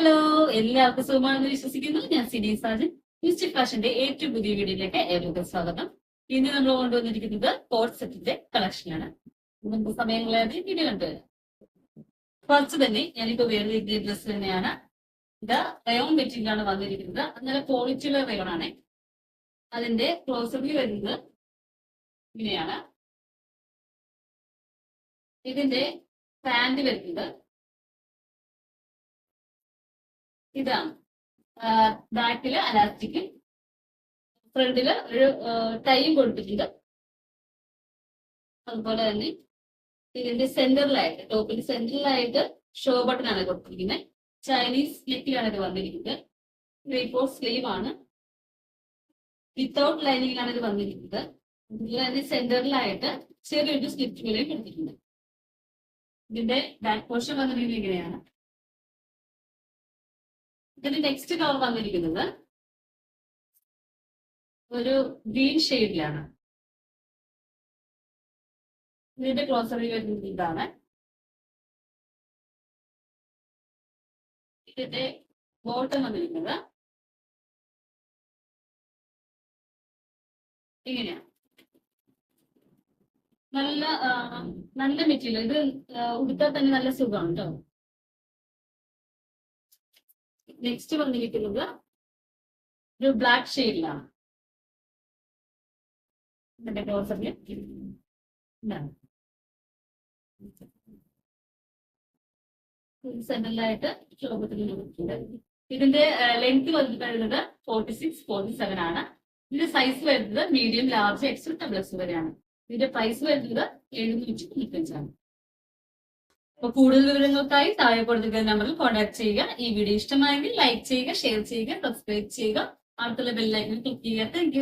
Hello എല്ലാവർക്കും സുഖമാണെന്ന് വിശ്വസിക്കുന്നു. ഞാൻ സിനി സാജൻ. മിസ്റ്റർ ഫാഷന്റെ ഏറ്റവും പുതിയ വീഡിയോയിലേക്ക് ഏവർക്കും സ്വാഗതം. ഇന്ന് നമ്മൾ കൊണ്ടുവന്നിരിക്കുന്നത് കോഡ് സെറ്റിന്റെ കളക്ഷനാണ് നമുക്ക് സമയങ്ങളായി വീഡിയോ കണ്ടുവരാം ഫസ്റ്റ് തന്നെ ഞാനിപ്പോ വേറെ ഡ്രസ്സ് തന്നെയാണ്. ഇത് റയോൺ മെറ്റീരിയലാണ് വന്നിരിക്കുന്നത്. നല്ല ക്വാളിറ്റിയുള്ള റയോൺ ആണ്. അതിന്റെ ക്ലോസറിൽ വരുന്നത് ഇങ്ങനെയാണ്. ഇതിന്റെ പാന്റ് വരുന്നത് ഇതാണ്. ബാക്കിൽ അലാസ്റ്റിക്കും ഫ്രണ്ടിൽ ഒരു ടൈം കൊടുത്തിട്ടുണ്ട്. അതുപോലെ തന്നെ ഇതിന്റെ സെന്ററിലായിട്ട് ടോപ്പിന്റെ സെന്ററിലായിട്ട് ഷോ ബട്ടൺ ആണ് കൊടുത്തിരിക്കുന്നത് ചൈനീസ് നെക്കിലാണ് ഇത് വന്നിരിക്കുന്നത്. ത്രീ ഫോർ സ്ലീവ് ആണ്. വിത്തൗട്ട് ലൈനിങ്ങിലാണ് ഇത് വന്നിരിക്കുന്നത്. ഇതിൽ അതിന്റെ സെന്ററിലായിട്ട് ചെറിയൊരു സ്ലിറ്റ് വിലയും കൊടുത്തിട്ടുണ്ട്. ഇതിന്റെ ബാക്ക് പോർഷൻ വന്നിരിക്കുന്നത് ഇങ്ങനെയാണ്. ഇതിന്റെ നെക്സ്റ്റ് കളർ വന്നിരിക്കുന്നത് ഒരു ഗ്രീൻ ഷെയ്ഡിലാണ് ഇതിന്റെ ക്ലോസറി വരുന്നത് ഇതാണ്. ഇതിന്റെ ബോട്ടം വന്നിരിക്കുന്നത് ഇങ്ങനെയാണ്. നല്ല നല്ല മെറ്റീരിയൽ ഇത് ഉടുത്താൽ തന്നെ നല്ല സുഖമാണ് കേട്ടോ നെക്സ്റ്റ് വന്നിരിക്കുന്നത് ഒരു ബ്ലാക്ക് ഷെയ്ഡിലാണ് ഇതിന്റെ ക്ലോസറിൽ ഇതാണ്. സെന്ററിലായിട്ട് ശോഭത്തിൽ ഇതിന്റെ ലെങ്ത് വരുന്നത് ഫോർട്ടി സിക്സ് ഫോർട്ടി സെവൻ ആണ്. ഇതിന്റെ സൈസ് വരുന്നത് മീഡിയം ലാർജ് എക്സൽ ഡബിൾ വരെയാണ്. ഇതിന്റെ പ്രൈസ് വരുന്നത് എഴുന്നൂറ്റി തൊണ്ണൂറ്റഞ്ചാണ് അപ്പൊ കൂടുതൽ വിവരങ്ങൾക്കായി താഴെ കൊടുത്തിരിക്കുന്ന നമ്പറിൽ കോൺടാക്ട് ചെയ്യുക. ഈ വീഡിയോ ഇഷ്ടമായെങ്കിൽ ലൈക്ക് ചെയ്യുക ഷെയർ ചെയ്യുക സബ്സ്ക്രൈബ് ചെയ്യുക. അടുത്തുള്ള ബെല്ലൈക്കൺ ക്ലിക്ക് ചെയ്യുക. താങ്ക്